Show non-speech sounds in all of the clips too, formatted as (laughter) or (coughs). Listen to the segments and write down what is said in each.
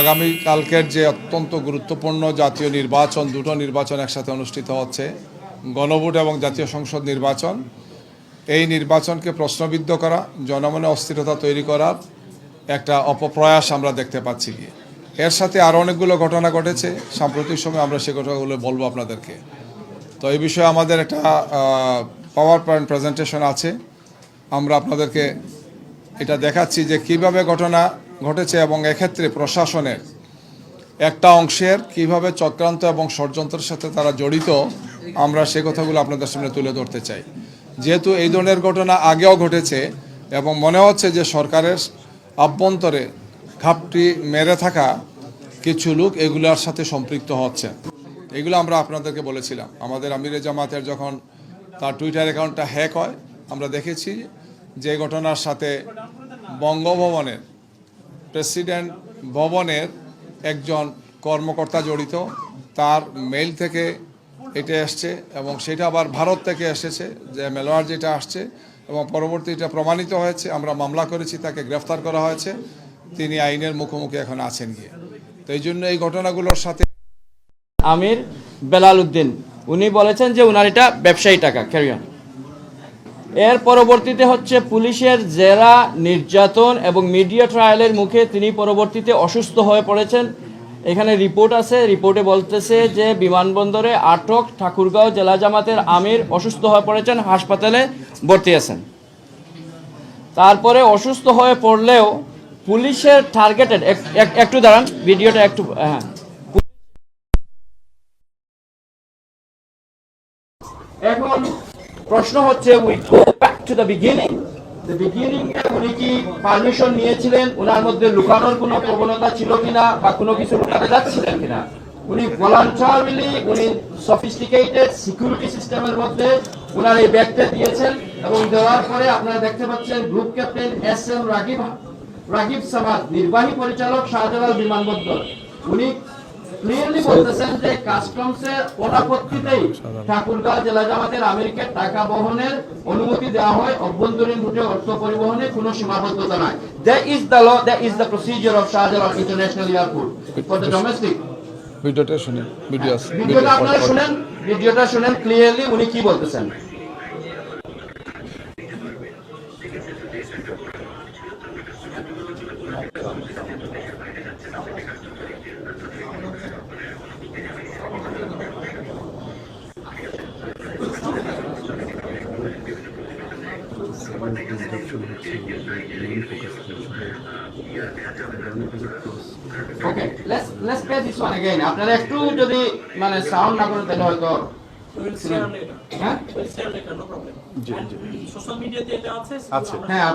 আগামী কালকের যে অত্যন্ত গুরুত্বপূর্ণ জাতীয় নির্বাচন, দুটো নির্বাচন একসাথে অনুষ্ঠিত হচ্ছে, গণভোট এবং জাতীয় সংসদ নির্বাচন। এই নির্বাচনকে প্রশ্নবিদ্ধ করা, জনমনে অস্থিরতা তৈরি করার একটা অপপ্রয়াস আমরা দেখতে পাচ্ছি। গিয়ে এর সাথে আরও অনেকগুলো ঘটনা ঘটেছে, সাম্প্রতিক সময় আমরা সে ঘটনাগুলো বলব আপনাদেরকে। তো এই বিষয়ে আমাদের একটা পাওয়ার পয়েন্ট প্রেজেন্টেশন আছে। আমরা আপনাদেরকে এটা দেখাচ্ছি যে কীভাবে ঘটনা ঘটেছে এবং এক্ষেত্রে প্রশাসনের একটা অংশের কীভাবে চক্রান্ত এবং ষড়যন্ত্রের সাথে তারা জড়িত, আমরা সে কথাগুলো আপনাদের সামনে তুলে ধরতে চাই। যেহেতু এই ধরনের ঘটনা আগেও ঘটেছে এবং মনে হচ্ছে যে সরকারের আভ্যন্তরে ঘাপটি মেরে থাকা কিছু লোক এগুলোর সাথে সম্পৃক্ত হচ্ছে। এগুলো আমরা আপনাদেরকে বলেছিলাম। আমাদের আমিরে জামাতের যখন তার টুইটার অ্যাকাউন্টটা হ্যাক হয়, আমরা দেখেছি যে ঘটনার সাথে বঙ্গভবনের প্রেসিডেন্ট ভবনের একজন কর্মকর্তা জড়িত, তার মেইল থেকে এটা এসছে এবং সেটা আবার ভারত থেকে এসেছে, যে মেলোয়ার যেটা আসছে এবং পরবর্তী এটা প্রমাণিত হয়েছে, আমরা মামলা করেছি, তাকে গ্রেফতার করা হয়েছে, তিনি আইনের মুখোমুখি এখন আছেন গিয়ে। তো এই জন্য এই ঘটনাগুলোর সাথে আমির বেলাল উদ্দিন, উনি বলেছেন যে উনার এটা ব্যবসায়ী টাকা ক্যারিয়ন এর পরবর্তীতে হচ্ছে পুলিশের জেরা, নির্যাতন এবং মিডিয়া ট্রায়ালের মুখে তিনি পরবর্তীতে অসুস্থ হয়ে পড়েছেন। এখানে রিপোর্ট আছে। রিপোর্টে বলতেছে যে বিমানবন্দরে আটক ঠাকুরগাঁও জেলা জামাতের আমির অসুস্থ হয়ে পড়েছেন, হাসপাতালে ভর্তি আছেন। তারপরে অসুস্থ হয়ে পড়লেও পুলিশের টার্গেটেড একটু দাঁড়ান, ভিডিওটা একটু হ্যাঁ। এখন প্রশ্ন হচ্ছে we go back to the beginning the beginning উনি কি পারমিশন নিয়েছিলেন? ওনার মধ্যে লুকানোর কোনো প্রবণতা ছিল কিনা বা কোনো কিছু লুকাতে যাচ্ছিলেন কিনা? উনি ভলান্টারিলি উনি সফিস্টিকেটেড সিকিউরিটি সিস্টেমের মধ্যে ওনার এই ব্যাগটা দিয়েছেন এবং দেওয়ার পরে আপনারা দেখতে পাচ্ছেন group captain S M Ragib Ragib Samad, নির্বাহী পরিচালক শাহজালাল বিমানবন্দর। উনি ক্লিয়ারলি বলতেছেন যে ঠাকুরগাঁও জেলা জামাতের টাকা বহনের অনুমতি দেওয়া হয়। অভ্যন্তরীণ রুটে অর্থ পরিবহনে কোনো সীমাবদ্ধতা নাই। That is the law that is the of Shahjalal international airport for the domestic ভিডিওটা শুনি ভিডিও আপনারা শুনেন ভিডিওটা শুনেন ক্লিয়ারলি উনি কি বলতেছেন? Let's play this one again. Social মিডিয়াতে আপনারা মানে, হ্যাঁ?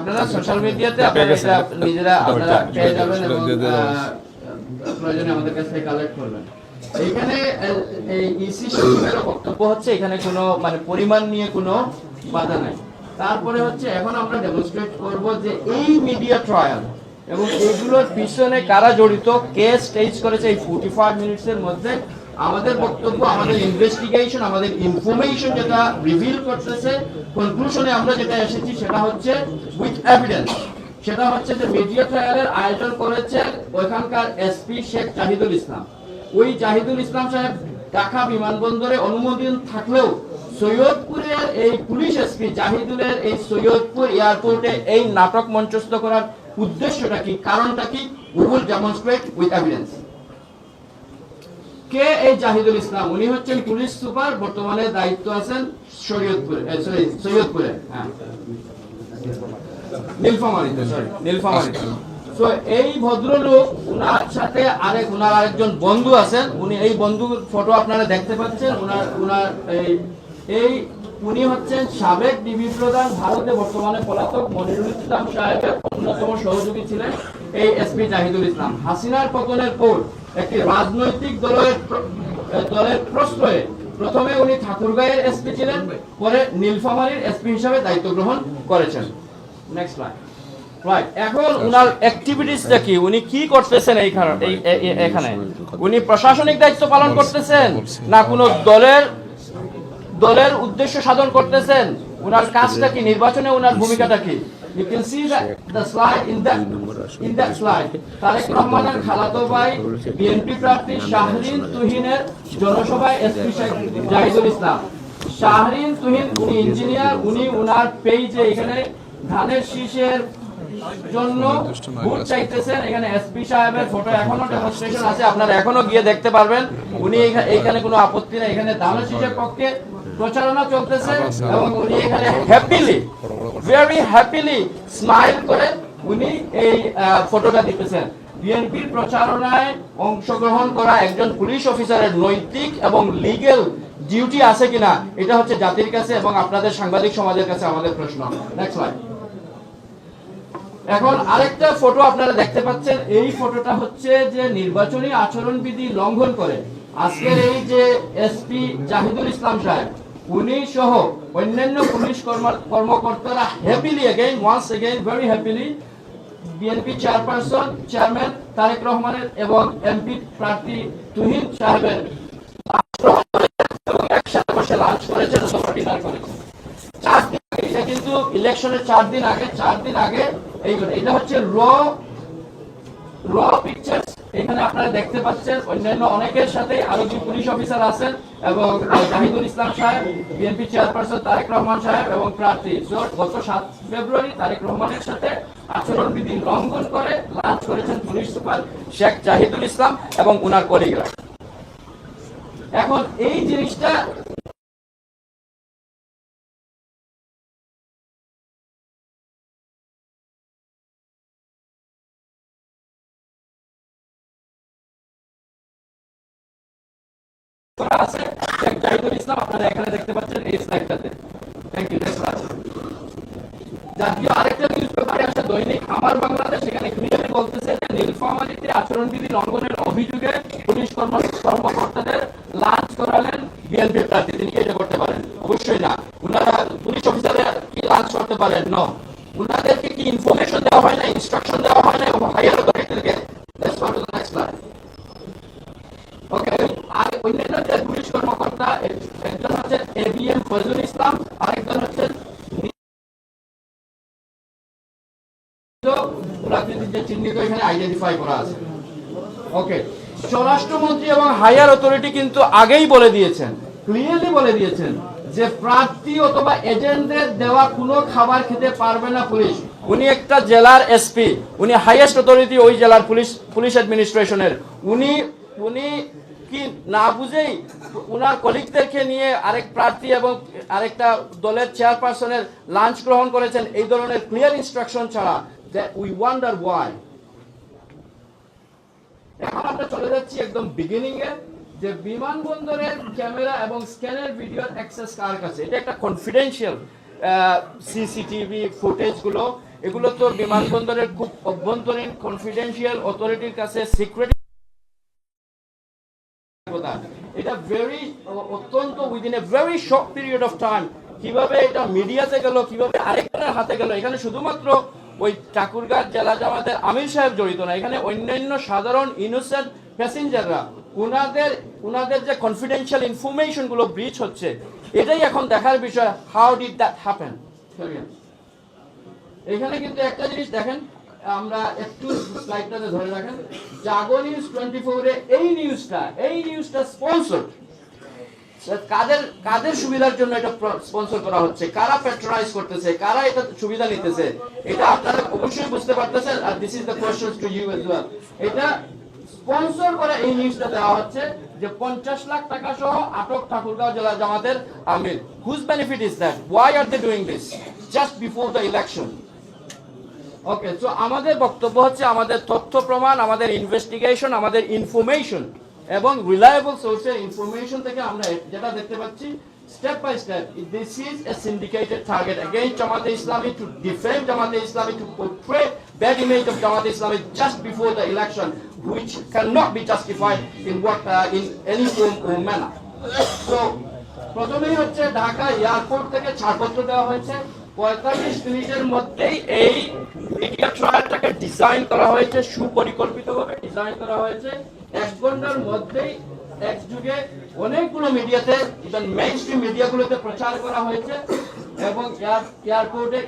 হ্যাঁ, নিজেরা আপনারা এখানে এই বক্তব্য হচ্ছে এখানে কোনো মানে পরিমাণ নিয়ে কোনো বাধা নাই। তারপরে হচ্ছে এখন আমরা ডেমনস্ট্রেট করব যে এই মিডিয়া ট্রায়াল এবং এগুলোর পিছনে কারা জড়িত? কে স্টেজ করেছে? এই ফোর্টি ফাইভ মিনিটস এর মধ্যে আমাদের বক্তব্য, আমাদের ইনভেস্টিগেশন আমাদের ইনফরমেশন যেটা রিভিল করতেছে কনক্লুশনে আমরা যেটা এসেছি সেটা হচ্ছে উইথ এভিডেন্স সেটা হচ্ছে যে মিডিয়া ট্রায়ালের আয়োজন করেছে ওইখানকার এসপি শেখ জাহিদুল ইসলাম। ওই জাহিদুল ইসলাম সাহেব ঢাকা বিমানবন্দরে অনুমোদন থাকলেও সৈয়দপুরের এই পুলিশ এসপি জাহিদুলের এই সৈয়দপুর এয়ারপোর্টে এই নাটক মঞ্চস্থ করার উদ্দেশ্যটা কি, কারণটা কি? ডেমনস্ট্রেট উইথ এভিডেন্স কে এই জাহিদুল ইসলাম? উনি হচ্ছেন পুলিশ সুপার, বর্তমানে দায়িত্ব আছেন শরীয়তপুরে সৈয়দপুরে হ্যাঁ। ভদ্রলোক সাথে বন্ধু আছেন। উনি এই বন্ধুর ফটো আপনারা দেখতে পাচ্ছেন, উনার উনার এই এই উনি হচ্ছেন সাবেক ডিবি প্রধান ভারতে বর্তমানে পলাতক মনিরুল ইসলাম সাহেবের অন্যতম সহযোগী ছিলেন এই এসপি জাহিদুল ইসলাম। হাসিনার পতনের পর একটি রাজনৈতিক দলের দলের প্রশ্রয়ে প্রথমে উনি ঠাকুরগাঁয়ের এসপি ছিলেন, পরে নীলফামারীর এসপি হিসাবে দায়িত্ব গ্রহণ করেছেন। নেক্সট লাইন রাইট এখন উনার অ্যাক্টিভিটিসটা কি? উনি কি করতেছেন এই এখানে? উনি প্রশাসনিক দায়িত্ব পালন করতেছেন না কোনো দলের দলের উদ্দেশ্য সাধন করতেছেন। উনার কাজটা কি? নির্বাচনে উনার ভূমিকাটা কি. তারেক রহমানের খালাতো ভাই, বিএনপি প্রার্থী শাহরিন তুহিনের জনসভায় এসপি জাহিদুল ইসলাম। শাহরিন তুহিন উনি ইঞ্জিনিয়ার উনি পেজে এখানে ধানের শীষের জন্য ভোট চাইতেছেন। এখানে এসপি সাহেবের ফটো এখনও ডেমনস্ট্রেশন আছে। আপনারা এখনও গিয়ে দেখতে পারবেন। উনি এখা- এখানে কোনো আপত্তি নেই। এখানে ধানের শীষের পক্ষে প্রচারণা চলতেছে এবং উনি এখানে হ্যাপিলি ভেরি হ্যাপিলি স্মাইল করে উনি এই ফটোটা দিতেছেন। বিএনপির প্রচারণায় অংশগ্রহণ করা একজন পুলিশ অফিসারের নৈতিক এবং লিগেল ডিউটি আছে কিনা এটা হচ্ছে জাতির কাছে এবং আপনাদের সাংবাদিক সমাজের কাছে আমাদের প্রশ্ন। নেক্সট স্লাইড এখন আরেকটা ফটো আপনারা দেখতে পাচ্ছেন। এই ফটোটা হচ্ছে যে নির্বাচনী আচরণবিধি লঙ্ঘন করে। আজকের এই যে এসপি জাহিদুল ইসলাম সাহেব উনি সহ অন্যান্য পুলিশ কর্মকর্তারা happily again once again very happily BNP chairperson chairman Tarique রহমানের এবং এমপি প্রার্থী তুহিন সাহেবের একসাথে বসে লাঞ্চ করেছেন চার দিন এটা কিন্তু ইলেকশনের চার দিন আগে, চার দিন আগে, এই এটা হচ্ছে র র পিকচার্স এখানে আপনারা দেখতে পাচ্ছেন অন্যান্য অনেকের সাথে আরও যে পুলিশ অফিসার আছেন এবং জাহিদুল ইসলাম সাহেব বিএনপি চেয়ারপারসন তারেক রহমান সাহেব এবং প্রার্থী। গত সাত ফেব্রুয়ারি তারেক রহমানের সাথে আচরণবিধি লঙ্ঘন করে লাঞ্চ করেছেন পুলিশ সুপার শেখ জাহিদুল ইসলাম এবং উনার কলিগরা। এখন এই জিনিসটা আছে। শেখ ইসলাম আপনারা এখানে দেখতে পাচ্ছেন এই স্লাইডটাতে থ্যাংক ইউ জাতীয় আরেকটা নিউজ পেপারে আছে দৈনিক আমার বাংলাদেশ এখানে ক্লিয়ারলি বলতেছে যে নীলফামারীতে আচরণবিধি লঙ্ঘনের অভিযোগে পুলিশ কর্ম- কর্মকর্তাদের লাঞ্চ করালেন বিএনপি প্রার্থী তিনি এটা করতে পারেন? অবশ্যই না। উনারা পুলিশ অফিসাররা কি লাঞ্চ করতে পারেন? ন উনাদেরকে কি ইনফরমেশন দেওয়া হয় না ইনস্ট্রাকশন দেওয়া হয় না এবং হাইয়ার অথরিটিকে Let's go to the next slide. Okay আর অন্যান্য যে পুলিশ কর্মকর্তা একজন হচ্ছেন এবিএম ফজলুল ইসলাম আরেকজন হচ্ছেন রাজনীতির যে চিহ্নিত এখানে আইডেন্টিফাই করা আছে। ওকে স্বরাষ্ট্রমন্ত্রী এবং হায়ার অথরিটি কিন্তু আগেই বলে দিয়েছেন ক্লিয়ারলি বলে দিয়েছেন যে প্রার্থী অথবা এজেন্টদের দেওয়া কোনো খাবার খেতে পারবে না পুলিশ। উনি একটা জেলার এসপি উনি হাইয়েস্ট অথরিটি ওই জেলার পুলিশ পুলিশ অ্যাডমিনিস্ট্রেশনের উনি উনি কি না বুঝেই উনার কলিগদেরকে নিয়ে আরেক প্রার্থী এবং আরেকটা দলের চেয়ারপারসনের লাঞ্চ গ্রহণ করেছেন, এই ধরনের ক্লিয়ার ইনস্ট্রাকশন ছাড়া। উই ওয়ান্ডার ওয়াই এখন আমরা চলে যাচ্ছি একদম বিগিনিং এ, যে বিমানবন্দরের ক্যামেরা এবং স্ক্যানের ভিডিওর অ্যাক্সেস কার কাছে? এটা একটা কনফিডেন্সিয়াল সিসিটিভি এগুলো তো বিমানবন্দরের খুব অভ্যন্তরীণ কনফিডেন্সিয়াল অথরিটির কাছে সিক্রেট এটা ভেরি অত্যন্ত within a very short period of time কীভাবে এটা মিডিয়াতে গেল, কীভাবে আরেকজনের হাতে গেল। এখানে শুধুমাত্র ওই ঠাকুরগাঁ জেলা জামাতের আমির সাহেব জড়িত না। এখানে অন্যান্য সাধারণ ইনোসেন্ট প্যাসেঞ্জাররা উনাদের উনাদের যে কনফিডেন্সিয়াল ইনফরমেশনগুলো ব্রিচ হচ্ছে, এটাই এখন দেখার বিষয় হাউ ডিড দ্যাট হ্যাপেন এখানে কিন্তু একটা জিনিস দেখেন, আমরা একটু স্লাইডটাতে ধরে রাখেন, জাগো নিউজ টোয়েন্টি ফোরে এই নিউজটা এই নিউজটা স্পন্সর কাদের কাদের সুবিধার জন্য এটা স্পন্সর করা হচ্ছে? কারা প্যাট্রোনাইজ করতেছে? কারা এটা সুবিধা নিতেছে? এটা আপনারা অবশ্যই বুঝতে পারতেছেন, আর this is the question to you well এটা স্পন্সর করে এই নিউজটা দেওয়া হচ্ছে যে পঞ্চাশ লাখ টাকা সহ আটক ঠাকুরগাঁও জেলা জামাতের আমির। Whose benefit is that why are they doing this just before the election okay so আমাদের বক্তব্য হচ্ছে আমাদের তথ্য প্রমাণ, আমাদের ইনভেস্টিগেশন আমাদের ইনফরমেশন এবং রিলায়েবল সোর্সের ইনফরমেশন থেকে আমরা যেটা দেখতে পাচ্ছি step by step this is a syndicated target against Jamaat-e Islami to defend Jamaat-e Islami to portray of Jamaat Islami just before the election which cannot be justified in what uh, in any form or manner. So প্রথমেই হচ্ছে Dhaka airport থেকে ছাড়পত্র দেওয়া হয়েছে। পঁয়তাল্লিশ মিনিটের মধ্যেই এই মিডিয়া ট্রায়ালটাকে করা হয়েছে সুপরিকল্পিতভাবে ডিজাইন করা হয়েছে। এক ঘণ্টার মধ্যেই এক যুগে অনেকগুলো মিডিয়াতে ইভেন মেইন স্ট্রিম মিডিয়াগুলোতে প্রচার করা হয়েছে এবং এয়ার- এয়ারপোর্টের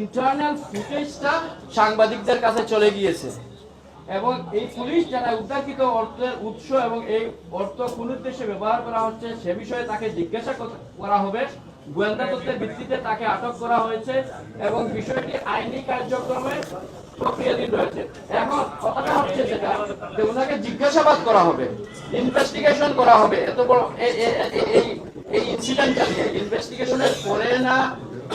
ইন্টারনাল ফুটেজটা সাংবাদিকদের কাছে চলে গিয়েছে। এবং এই পুলিশ যারা উদ্ধারকৃত অর্থের উৎস এবং এই অর্থ কোন উদ্দেশ্যে ব্যবহার করা হচ্ছে, সে বিষয়ে তাকে জিজ্ঞাসা করা হবে। গোয়েন্দা তথ্যের ভিত্তিতে তাকে আটক করা হয়েছে এবং বিষয়টি আইনি কার্যক্রমে প্রক্রিয়াধীন রয়েছে। এখন কথাটা হচ্ছে যেটা, যে ওনাকে জিজ্ঞাসাবাদ করা হবে ইনভেস্টিগেশন করা হবে। এত বড় এই ইনসিডেন্টটা নিয়ে ইনভেস্টিগেশনের পরে না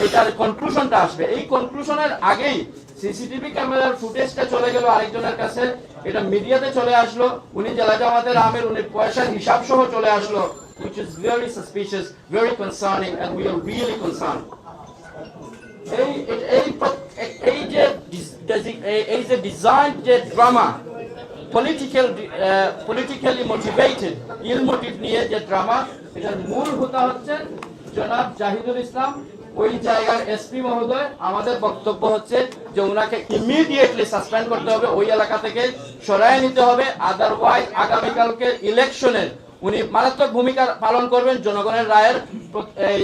এটার কনক্লুশনটা আসবে। এই কনক্লুশনের আগেই সিসিটিভি ক্যামেরার ফুটেজটা চলে গেল আরেকজনের কাছে। এটা মিডিয়াতে চলে আসলো। উনি জেলা জামাতের আমের, উনি পয়সার হিসাব সহ চলে আসলো, which is very suspicious, very concerning, and we are really concerned এই, এই- এই যে এই যে ডিজাইন যে drama political politically motivated ill motive নিয়ে যে ড্রামা এটার মূল হোতা হচ্ছে জনাব জাহিদুল ইসলাম। ওই জায়গার এসপি মহোদয়, আমাদের বক্তব্য হচ্ছে যে ওনাকে ইমিডিয়েটলি সাসপেন্ড করতে হবে, ওই এলাকা থেকে সরাই নিতে হবে। আদারওয়াইজ আগামীকালকে ইলেকশনের উনি মারাত্মক ভূমিকা পালন করবেন জনগণের রায়ের এই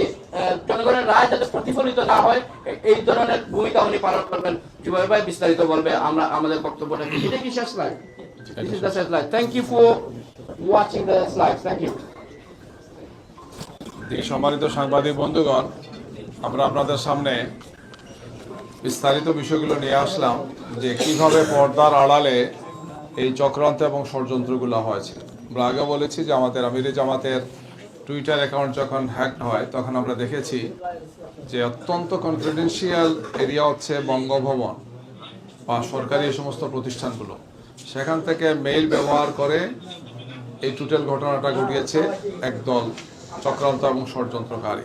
জনগণের রায় যাতে প্রতিফলিত না হয় এই ধরনের ভূমিকা উনি পালন করবেন। জুবাই ভাই বিস্তারিত বলবে আমরা আমাদের বক্তব্যটা কি? এটা কি শেষ স্লাইড দিস ইজ দ্য শেষ slide thank you for watching the slide thank you এই সম্মানিত সাংবাদিক বন্ধুগণ আমরা আপনাদের সামনে বিস্তারিত বিষয়গুলো নিয়ে আসলাম যে কীভাবে পর্দার আড়ালে এই চক্রান্ত এবং ষড়যন্ত্রগুলো হয়েছে। আমরা আগে বলেছি যে আমাদের আমিরে জামাতের টুইটার অ্যাকাউন্ট যখন হ্যাক হয়, তখন আমরা দেখেছি যে অত্যন্ত কনফিডেন্সিয়াল এরিয়া হচ্ছে বঙ্গভবন বা সরকারি এই সমস্ত প্রতিষ্ঠানগুলো। সেখান থেকে মেইল ব্যবহার করে এই টুটেল ঘটনাটা ঘটিয়েছে একদল চক্রান্ত এবং ষড়যন্ত্রকারী।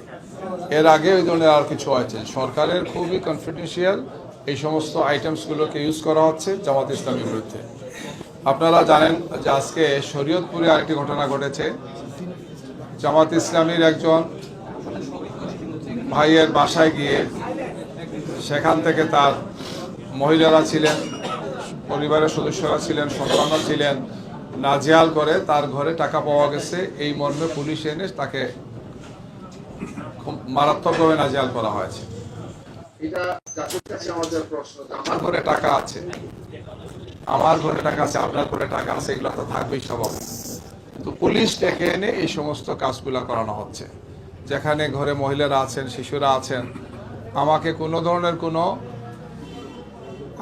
এর আগে ওই ধরনের আর কিছু আছে সরকারের খুবই কনফিডেন্সিয়াল এই সমস্ত আইটেমসগুলোকে ইউজ করা হচ্ছে জামাত ইসলামীর বিরুদ্ধে। আপনারা জানেন যে আজকে শরীয়তপুরে আরেকটি ঘটনা ঘটেছে। জামাত ইসলামীর একজন ভাইয়ের বাসায় গিয়ে সেখান থেকে তার মহিলারা ছিলেন পরিবারের সদস্যরা ছিলেন সন্তানরা ছিলেন নাজেহাল করে তার ঘরে টাকা পাওয়া গেছে। এই মর্মে পুলিশ এনে তাকে খুব মারাত্মকভাবে নাজেহাল করা হয়েছে। এটা আমাদের প্রশ্ন আমার ঘরে টাকা আছে। আমার ঘরে টাকা আছে আপনার ঘরে টাকা আছে এগুলো তো থাকবেই স্বাভাবিক কিন্তু পুলিশ ডেকে এনে এই সমস্ত কাজগুলো করানো হচ্ছে। যেখানে ঘরে মহিলারা আছেন শিশুরা আছেন আমাকে কোনো ধরনের কোনো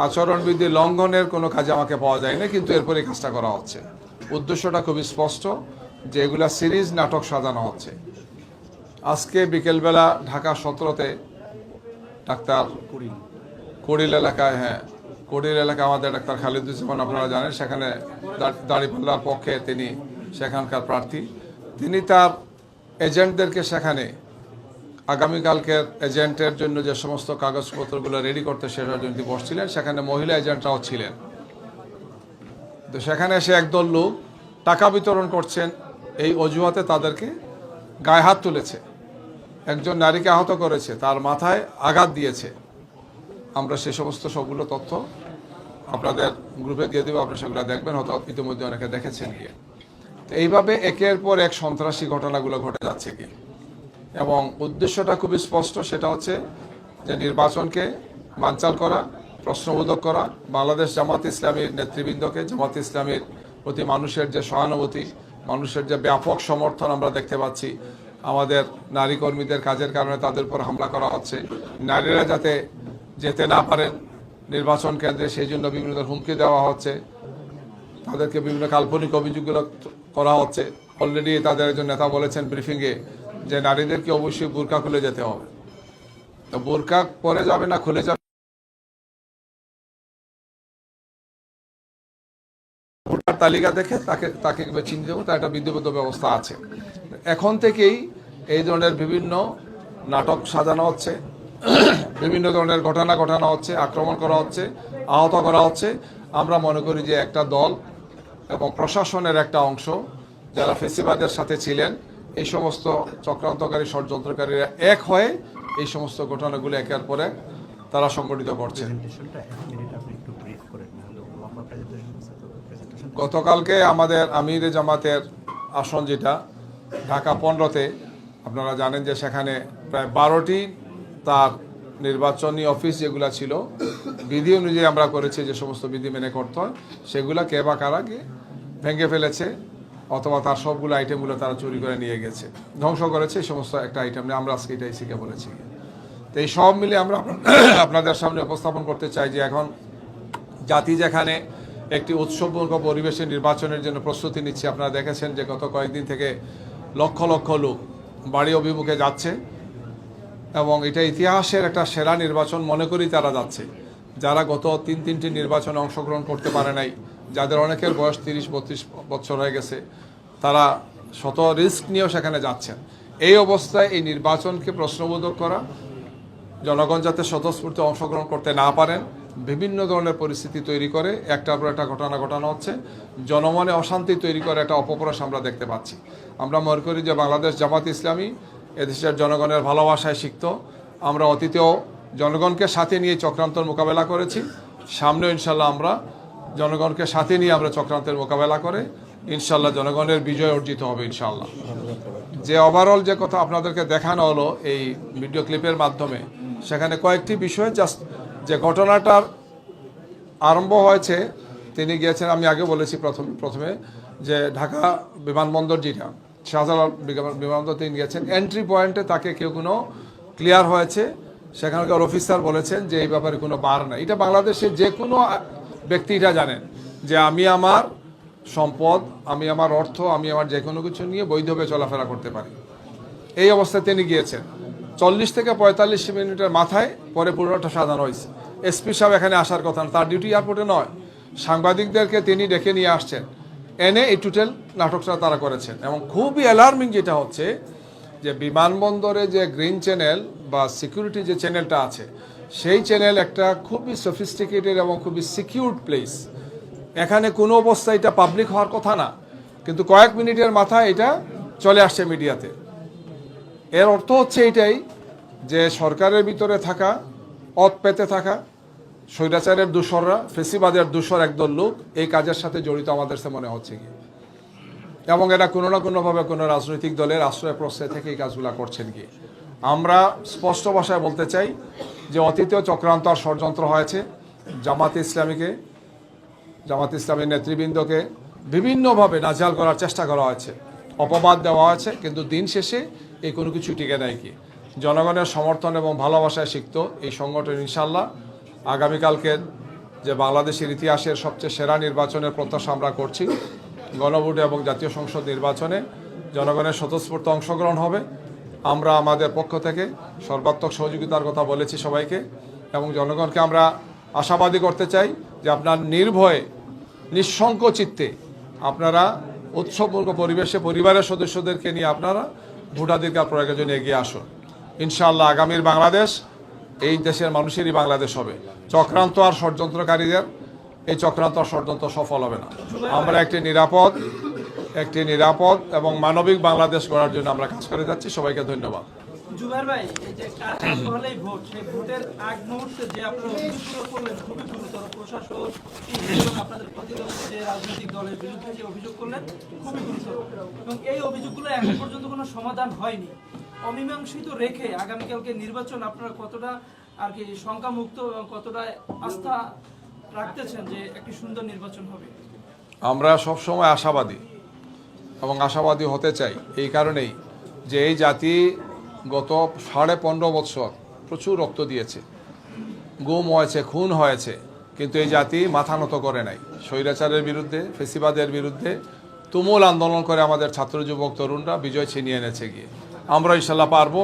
আচরণবিধি লঙ্ঘনের কোনো কাজে আমাকে পাওয়া যায় না কিন্তু এরপরে এই কাজটা করা হচ্ছে। উদ্দেশ্যটা খুবই স্পষ্ট যে এগুলা সিরিজ নাটক সাজানো হচ্ছে। আজকে বিকেলবেলা ঢাকা সতেরোতে ডাক্তার কুড়িল এলাকায় হ্যাঁ কড়িল এলাকা আমাদের ডাক্তার খালিদুজ্জামান আপনারা জানেন, সেখানে দাঁড়িপাল্লার পক্ষে তিনি সেখানকার প্রার্থী। তিনি তার এজেন্টদেরকে সেখানে আগামীকালকের এজেন্টের জন্য যে সমস্ত কাগজপত্রগুলো রেডি করতে সেটার জন্য বসছিলেন, সেখানে মহিলা এজেন্টরাও ছিলেন। তো সেখানে এসে একদল লোক টাকা বিতরণ করছেন, এই অজুহাতে তাদেরকে গায়ে হাত তুলেছে। একজন নারীকে আহত করেছে, তার মাথায় আঘাত দিয়েছে। আমরা সে সমস্ত সবগুলো তথ্য আপনাদের গ্রুপে দিয়ে দেবো, আপনারা সেগুলো দেখবেন, হয়তো ইতিমধ্যে অনেকে দেখেছেন গিয়ে। তো এইভাবে একের পর এক সন্ত্রাসী ঘটনাগুলো ঘটে যাচ্ছে কি এবং উদ্দেশ্যটা খুবই স্পষ্ট, সেটা হচ্ছে যে নির্বাচনকে বানচাল করা, প্রশ্নবোধক করা, বাংলাদেশ জামাত ইসলামীর নেতৃবৃন্দকে, জামাত ইসলামীর প্রতি মানুষের যে সহানুভূতি, মানুষের যে ব্যাপক সমর্থন আমরা দেখতে পাচ্ছি, আমাদের নারী কর্মীদের কাজের কারণে তাদের উপর হামলা করা হচ্ছে। নারীরা যাতে যেতে না পারেন নির্বাচন কেন্দ্রে সেই জন্য বিভিন্ন হুমকি দেওয়া হচ্ছে। তাদেরকে বিভিন্ন কাল্পনিক অভিযোগগুলো করা হচ্ছে। অলরেডি তাদের একজন নেতা বলেছেন ব্রিফিংয়ে যে নারীদেরকে অবশ্যই বোরকা খুলে যেতে হবে। তো বোরকা পরে যাবে না, খুলে যাবে। ভোটার তালিকা দেখে তাকে তাকে চিনতে দেবো তার একটা বিধিবদ্ধ ব্যবস্থা আছে। এখন থেকেই এই ধরনের বিভিন্ন নাটক সাজানো হচ্ছে। বিভিন্ন ধরনের ঘটনা ঘটানো হচ্ছে আক্রমণ করা হচ্ছে আহত করা হচ্ছে। আমরা মনে করি যে একটা দল এবং প্রশাসনের একটা অংশ যারা ফেসিবাদের সাথে ছিলেন এই সমস্ত চক্রান্তকারী ষড়যন্ত্রকারীরা এক হয়ে এই সমস্ত ঘটনাগুলো একের পরে তারা সংগঠিত করছে। গতকালকে আমাদের আমিরে জামাতের আসন যেটা ঢাকা পনেরোতে আপনারা জানেন যে সেখানে প্রায় বারোটি তার নির্বাচনী অফিস যেগুলো ছিল, বিধি অনুযায়ী আমরা করেছি যে সমস্ত বিধি মেনে করতে হয়। সেগুলা কে বা কারা গিয়ে ভেঙে ফেলেছে অথবা তার সবগুলো আইটেমগুলো তারা চুরি করে নিয়ে গেছে। ধ্বংস করেছে, এই সমস্ত একটা আইটেম নিয়ে আমরা আজকে এটাই শিখে বলেছি। তো এই সব মিলে আমরা (coughs) আপনাদের সামনে উপস্থাপন করতে চাই যে এখন জাতি যেখানে একটি উৎসবমূলক পরিবেশে নির্বাচনের জন্য প্রস্তুতি নিচ্ছে, আপনারা দেখেছেন যে গত কয়েকদিন থেকে লক্ষ লক্ষ লোক বাড়ি অভিমুখে যাচ্ছে। এবং এটা ইতিহাসের একটা সেরা নির্বাচন মনে করি তারা যাচ্ছে। যারা গত তিন তিনটি নির্বাচনে অংশগ্রহণ করতে পারে নাই, যাদের অনেকের বয়স তিরিশ, বত্রিশ বছর হয়ে গেছে, তারা শত রিস্ক নিয়েও সেখানে যাচ্ছেন। এই অবস্থায় এই নির্বাচনকে প্রশ্নবোধক করা, জনগণ যাতে স্বতঃস্ফূর্ত অংশগ্রহণ করতে না পারেন, বিভিন্ন ধরনের পরিস্থিতি তৈরি করে, একটার পর একটা ঘটনা ঘটানো হচ্ছে, জনমনে অশান্তি তৈরি করে একটা অপপ্রয়াস আমরা দেখতে পাচ্ছি। আমরা মনে করি যে বাংলাদেশ জামাত ইসলামী এদেশের জনগণের ভালোবাসায় শিখত আমরা অতীতেও জনগণকে সাথে নিয়ে চক্রান্তর মোকাবেলা করেছি। সামনেও ইনশাল্লাহ আমরা জনগণকে সাথে নিয়ে আমরা চক্রান্তের মোকাবেলা করে ইনশাল্লাহ জনগণের বিজয় অর্জিত হবে ইনশাল্লাহ। যে ওভারঅল যে কথা আপনাদেরকে দেখানো হলো এই ভিডিও ক্লিপের মাধ্যমে, সেখানে কয়েকটি বিষয় জাস্ট যে ঘটনাটার আরম্ভ হয়েছে, তিনি গিয়েছেন, আমি আগে বলেছি প্রথম প্রথমে, যে ঢাকা বিমানবন্দর যেটা শাহজালাল বিমান- বিমানবন্দর তিনি গিয়েছেন এন্ট্রি পয়েন্টে তাকে কেউ কোনো ক্লিয়ার হয়েছে। সেখানকার অফিসার বলেছেন যে এই ব্যাপারে কোনো বার নাই। এটা বাংলাদেশে যে কোনো ব্যক্তি এটা জানেন যে আমি আমার সম্পদ, আমি আমার অর্থ, আমি আমার যে কোনো কিছু নিয়ে বৈধভাবে চলাফেরা করতে পারি। এই অবস্থায় তিনি গিয়েছেন। চল্লিশ থেকে পঁয়তাল্লিশ মিনিটের মাথায় পরে পুরোটা সাজানো হয়েছে। এসপি সাহেব এখানে আসার কথা না, তার ডিউটি এয়ারপোর্টে নয়। সাংবাদিকদেরকে তিনি ডেকে নিয়ে আসছেন। এনে এই টোটাল নাটকটা তারা করেছেন। এবং খুবই অ্যালার্মিং যেটা হচ্ছে, যে বিমানবন্দরে যে গ্রিন চ্যানেল বা সিকিউরিটি যে চ্যানেলটা আছে, সেই চ্যানেল একটা খুবই সফিস্টিকেটেড এবং খুবই সিকিউরড প্লেস এখানে কোনো অবস্থায় এটা পাবলিক হওয়ার কথা না, কিন্তু কয়েক মিনিটের মাথায় এটা চলে আসছে মিডিয়াতে। এর অর্থ হচ্ছে এটাই, যে সরকারের ভিতরে থাকা, অত পেতে থাকা স্বৈরাচারের দূষররা, ফেসিবাদের দূষর একদল লোক, এই কাজের সাথে জড়িত আমাদের কাছে মনে হচ্ছে কি? এবং এরা কোনো না কোনোভাবে কোনো রাজনৈতিক দলের আশ্রয় প্রশ্রয় থেকে এই কাজগুলো করছেন কি? আমরা স্পষ্ট ভাষায় বলতে চাই যে অতীতেও চক্রান্ত আর ষড়যন্ত্র হয়েছে। জামাত ইসলামীকে, জামাত ইসলামের নেতৃবৃন্দকে বিভিন্নভাবে নাজাল করার চেষ্টা করা হয়েছে। অপবাদ দেওয়া হয়েছে, কিন্তু দিন শেষে এই কোনো কিছু টিকে নেয় কি? জনগণের সমর্থন এবং ভালোবাসায় শিখত এই সংগঠন ইনশাল্লাহ আগামীকালকে যে বাংলাদেশের ইতিহাসের সবচেয়ে সেরা নির্বাচনের প্রত্যাশা আমরা করছি, গণভোট এবং জাতীয় সংসদ নির্বাচনে জনগণের স্বতঃস্ফূর্ত অংশগ্রহণ হবে। আমরা আমাদের পক্ষ থেকে সর্বাত্মক সহযোগিতার কথা বলেছি সবাইকে এবং জনগণকে আমরা আশাবাদী করতে চাই যে আপনার নির্ভয়ে নিঃশঙ্ক চিত্তে আপনারা উৎসবমূলক পরিবেশে পরিবারের সদস্যদেরকে নিয়ে আপনারা ভোটাধিকার প্রয়োগের জন্য এগিয়ে আসুন। ইনশাআল্লাহ আগামীর বাংলাদেশ এই দেশের মানুষেরই বাংলাদেশ হবে। চক্রান্ত আর ষড়যন্ত্রকারীদের, এই চক্রান্ত আর ষড়যন্ত্র সফল হবে না। আমরা একটি নিরাপদ একটি নিরাপদ এবং মানবিক বাংলাদেশ গড়ার জন্য আমরা কাজ করে যাচ্ছি। সবাইকে ধন্যবাদ। ভাই, এই যে ভোট, সেই ভোটের আগ মুহূর্তে যে অভিযোগ করলেন, খুবই গুরুতর। এবং এই অভিযোগগুলো এখন পর্যন্ত কোনো সমাধান হয়নি। অমীমাংসিত রেখে আগামীকালকে নির্বাচন আপনারা কতটা আর কি শঙ্কামুক্ত এবং কতটা আস্থা রাখতেছেন যে একটি সুন্দর নির্বাচন হবে? আমরা সবসময় আশাবাদী এবং আশাবাদী হতে চাই এই কারণেই যে এই জাতি গত সাড়ে পনেরো বছর প্রচুর রক্ত দিয়েছে, গুম হয়েছে, খুন হয়েছে, কিন্তু এই জাতি মাথা নত করে নাই। স্বৈরাচারের বিরুদ্ধে, ফেসিবাদের বিরুদ্ধে তুমুল আন্দোলন করে আমাদের ছাত্র যুবক তরুণরা বিজয় ছিনিয়ে এনেছে গিয়ে। আমরা ইনশাল্লাহ পারব।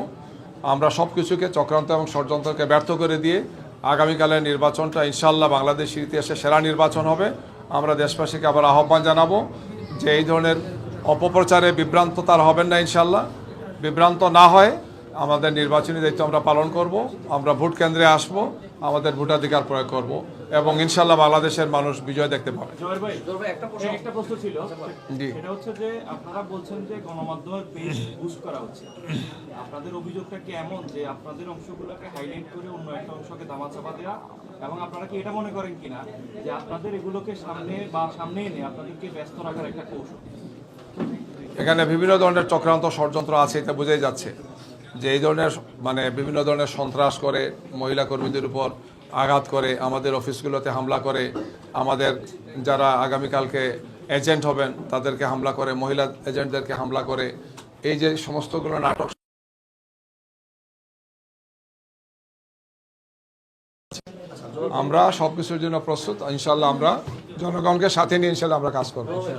আমরা সব কিছুকে চক্রান্ত এবং ষড়যন্ত্রকে ব্যর্থ করে দিয়ে আগামীকালের নির্বাচনটা ইনশাল্লাহ বাংলাদেশের ইতিহাসে সেরা নির্বাচন হবে। আমরা দেশবাসীকে আবার আহ্বান জানাব যে এই ধরনের অপপ্রচারে বিভ্রান্ত তার হবেন না ইনশাল্লাহ। বিভ্রান্ত না হয়, আমাদের নির্বাচনী দায়িত্ব আমরা পালন করব। আমরা ভোট কেন্দ্রে আসব, আমাদের ভোটাধিকার প্রয়োগ করব। এবং ইনশাল্লাহ বাংলাদেশের মানুষ বিজয় দেখতে পাবে। একটা প্রশ্ন। ছিল। সেটা হচ্ছে যে আপনারা বলছেন যে গণমাধ্যমের পেজ বুস্ট করা হচ্ছে। আপনাদের অভিযোগটা কি এমন যে আপনাদের অংশগুলোকে হাইলাইট করে অন্য একটা অংশকে দামাচাপা দেওয়া এবং আপনারা কি এটা মনে করেন কিনা যে আপনাদের এগুলোকে সামনে বা সামনে এনে আপনাদেরকে ব্যস্ত রাখার একটা কৌশল? এখানে বিভিন্ন ধরনের চক্রান্ত ষড়যন্ত্র আছে এটা বোঝাই যাচ্ছে। যে এই ধরনের মানে বিভিন্ন ধরনের সন্ত্রাস করে মহিলা কর্মীদের উপর আঘাত করে, আমাদের অফিসগুলোতে হামলা করে, আমাদের যারা আগামীকালকে এজেন্ট হবেন, তাদেরকে হামলা করে, মহিলা এজেন্টদেরকে হামলা করে, এই যে সমস্তগুলো নাটক আমরা সব কিছুর জন্য প্রস্তুত ইনশাল্লাহ আমরা জনগণকে সাথে নিয়ে ইনশাল্লাহ আমরা কাজ করব। হচ্ছে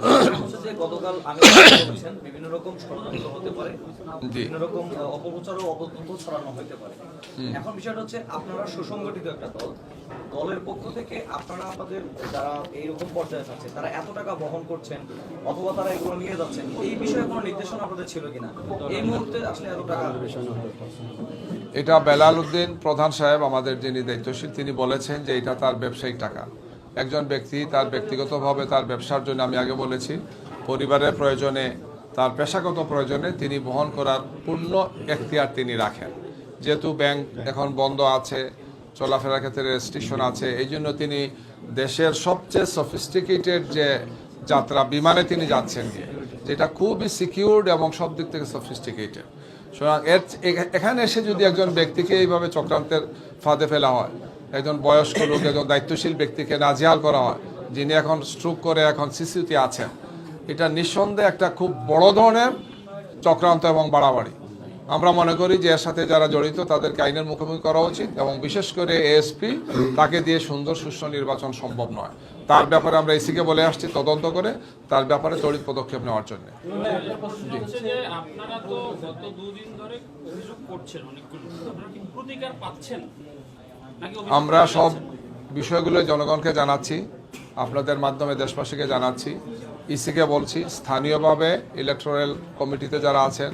যে গতকাল আমি বলছেন বিভিন্ন রকম ষড়যন্ত্র হতে পারে জি। বিভিন্ন রকম আহ, অপপ্রচার ও অপতথ্য ছড়ানো হতে পারে। এখন বিষয়টা হচ্ছে আপনারা সুসংগঠিত একটা দল। দলের পক্ষ থেকে আপনারা আপনাদের যারা এইরকম পর্যায়ে আছে তারা এত টাকা বহন করছেন অথবা তারা এগুলো নিয়ে যাচ্ছেন এই বিষয়ে কোনো নির্দেশনা আপনাদের ছিল কিনা? এই মুহূর্তে আসলে এত টাকা এটা বেলাল উদ্দিন প্রধান সাহেব আমাদের যিনি দায়িত্বশীল তিনি বলেছেন যে এটা তার ব্যবসায়িক টাকা। একজন ব্যক্তি তার ব্যক্তিগতভাবে তার ব্যবসার জন্য আমি আগে বলেছি, পরিবারের প্রয়োজনে, তার পেশাগত প্রয়োজনে তিনি বহন করার পূর্ণ এখতিয়ার তিনি রাখেন। যেহেতু ব্যাংক এখন বন্ধ আছে, চলাফেরার ক্ষেত্রে রেস্ট্রিকশন আছে, এই জন্য তিনি দেশের সবচেয়ে সফিস্টিকেটেড যে যাত্রা বিমানে তিনি যাচ্ছেন যেটা খুবই সিকিউরড এবং সব দিক থেকে সফিস্টিকেটেড সুতরাং এর, এখানে এসে যদি একজন ব্যক্তিকে এইভাবে চক্রান্তের ফাঁদে ফেলা হয় একজন বয়স্ক লোক, একজন দায়িত্বশীল ব্যক্তিকে নাজেহাল করা হয়, যিনি এখন স্ট্রোক করে এখন সিসিউতে আছেন। এটা নিঃসন্দেহে একটা খুব বড় ধরনের চক্রান্ত এবং বাড়াবাড়ি। আমরা মনে করি যে এর সাথে যারা জড়িত, তাদেরকে আইনের মুখোমুখি করা উচিত এবং বিশেষ করে এএসপি তাকে দিয়ে সুন্দর, সুষ্ঠু নির্বাচন সম্ভব নয়। তার ব্যাপারে আমরা এসিকে বলে আসছি, তদন্ত করে তার ব্যাপারে তড়িৎ পদক্ষেপ নেওয়ার জন্য। প্রতিকার পাচ্ছেন? আমরা সব? বিষয়গুলো জনগণকে জানাচ্ছি আপনাদের মাধ্যমে দেশবাসীকে জানাচ্ছি। ইসিকে বলছি স্থানীয়ভাবে ইলেকট্রাল কমিটিতে যারা আছেন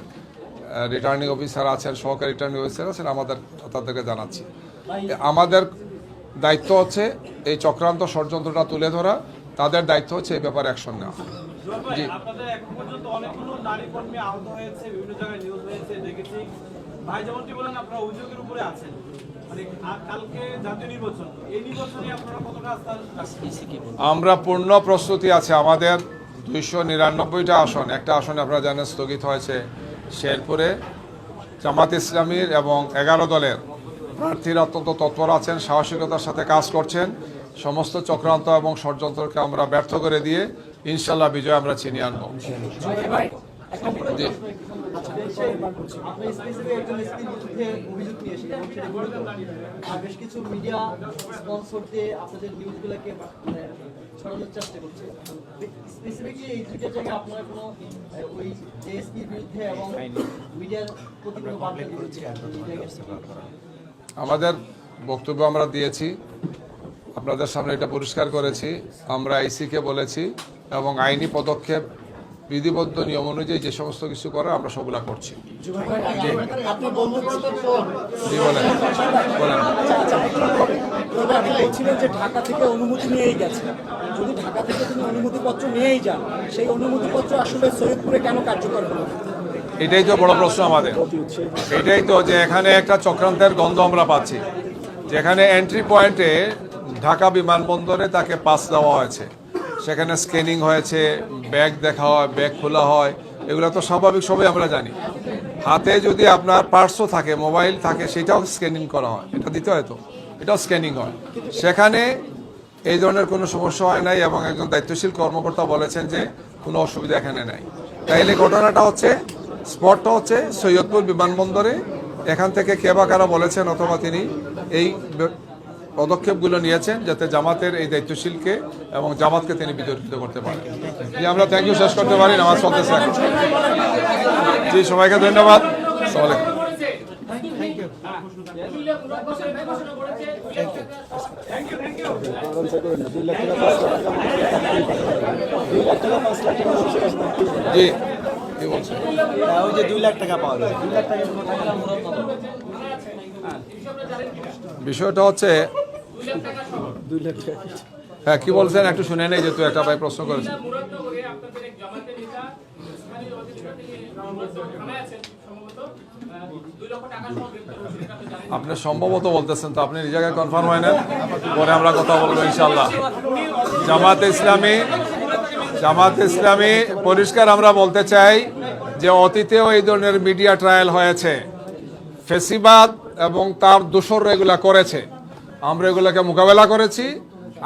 রিটার্নিং অফিসার আছেন সহকারী রিটার্নিং অফিসার আছেন আমাদের তাদেরকে জানাচ্ছি। আমাদের দায়িত্ব হচ্ছে এই চক্রান্ত ষড়যন্ত্রটা তুলে ধরা তাদের দায়িত্ব হচ্ছে এই ব্যাপারে অ্যাকশন নেওয়া। জি। আপনাদের এখন পর্যন্ত অনেকগুলো নারী কর্মী আহত হয়েছে বিভিন্ন জায়গায় নিউজ হয়েছে দেখেছি। ভাই যেমনটি বলেন আপনারা অভিযোগের উপরে আছেন। মানে আ- কালকে জাতীয় নির্বাচন। এই নির্বাচনে আপনারা কতটা আস্থা রাখছেন? আমরা পূর্ণ প্রস্তুতি আছে। আমাদের দুইশো নিরানব্বইটা আসন একটা আসনে আপনারা জানেন স্থগিত হয়েছে শেরপুরে। জামাত ইসলামীর এবং এগারো দলের প্রার্থীরা অত্যন্ত তৎপর আছেন সাহসিকতার সাথে কাজ করছেন। সমস্ত চক্রান্ত এবং ষড়যন্ত্রকে আমরা ব্যর্থ করে দিয়ে ইনশাল্লাহ বিজয় আমরা চিনিয়ে আনব। জি আপনি স্পেসিফিক একজন এসপির বিরুদ্ধে অভিযোগ নিয়ে এসেছেন এবং সেটা গুরুতর। আর বেশ কিছু মিডিয়া স্পন্সর দিয়ে আপনাদের নিউজগুলোকে ছড়ানোর চেষ্টা করছে। স্পেসিফিকলি এই দুইটা জায়গায় আপনারা কোনো ওই এসপির বিরুদ্ধে এবং মিডিয়ার প্রতি কোনো বার্তা আমাদের বক্তব্য আমরা দিয়েছি। আপনাদের সামনে এটা পরিষ্কার করেছি। আমরা আইসিকে বলেছি এবং আইনি পদক্ষেপ বিধিবদ্ধ নিয়ম অনুযায়ী যে সমস্ত কিছু করে আমরা সবগুলা করছি। বলছিলেন যে ঢাকা থেকে অনুমতি নিয়েই গেছে যদি ঢাকা থেকে তিনি অনুমতিপত্র নিয়েই যান সেই অনুমতিপত্র আসলে সৈয়দপুরে কেন কার্যকর হলো এটাই তো বড় প্রশ্ন আমাদের। এটাই তো যে এখানে একটা চক্রান্তের গন্ধ আমরা পাচ্ছি। যেখানে এন্ট্রি পয়েন্টে ঢাকা বিমানবন্দরে তাকে পাস দেওয়া হয়েছে। সেখানে স্ক্যানিং হয়েছে ব্যাগ দেখা হয় ব্যাগ খোলা হয়, এগুলো তো স্বাভাবিক, সবই আমরা জানি। হাতে যদি আপনার পার্সও থাকে মোবাইল থাকে, সেটাও স্ক্যানিং করা হয়। এটা দিতে হয় তো? এটাও স্ক্যানিং হয়। সেখানে এই ধরনের কোনো সমস্যা হয় নাই এবং একজন দায়িত্বশীল কর্মকর্তা বলেছেন যে কোনো অসুবিধা এখানে নাই। তাইলে ঘটনাটা হচ্ছে স্পটটা হচ্ছে সৈয়দপুর বিমানবন্দরে। এখান থেকে কে বা কারা বলেছেন অথবা তিনি এই পদক্ষেপগুলো নিয়েছেন যাতে জামাতের এই দায়িত্বশীলকে এবং জামাতকে তিনি বিতর্কিত করতে পারেন। জি, আমরা থ্যাংক ইউ শেষ করতে পারি, নামাজ এখন। জি, সবাইকে ধন্যবাদ। যে দুই লাখ টাকা পাওয়া যায় বিষয়টা হচ্ছে হ্যাঁ কি বলছেন? একটু শুনে নেই যেহেতু একটা ভাই প্রশ্ন করেছেন আপনি সম্ভবত বলতেছেন তো, আপনি নিজেকে কনফার্ম হয় না পরে আমরা কথা বলব ইনশাল্লাহ জামাত ইসলামী জামাত ইসলামী, পরিষ্কার আমরা বলতে চাই যে অতীতেও এই ধরনের মিডিয়া ট্রায়াল হয়েছে। ফেসিবাদ এবং তার দোসর এগুলা করেছে। আমরা এগুলোকে মোকাবেলা করেছি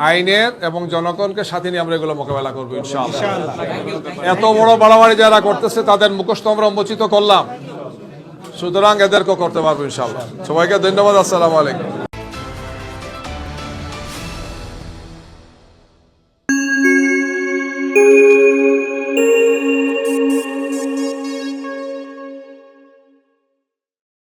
আইনের এবং জনগণকে সাথে নিয়ে আমরা এগুলো মোকাবেলা করব ইনশাআল্লাহ। এত বড় বাড়াবাড়ি যারা করতেছে তাদের মুখস্থ আমরা উন্মোচিত করলাম। সুতরাং এদেরকেও করতে পারব ইনশাআল্লাহ। সবাইকে ধন্যবাদ আসসালাম আলাইকুম।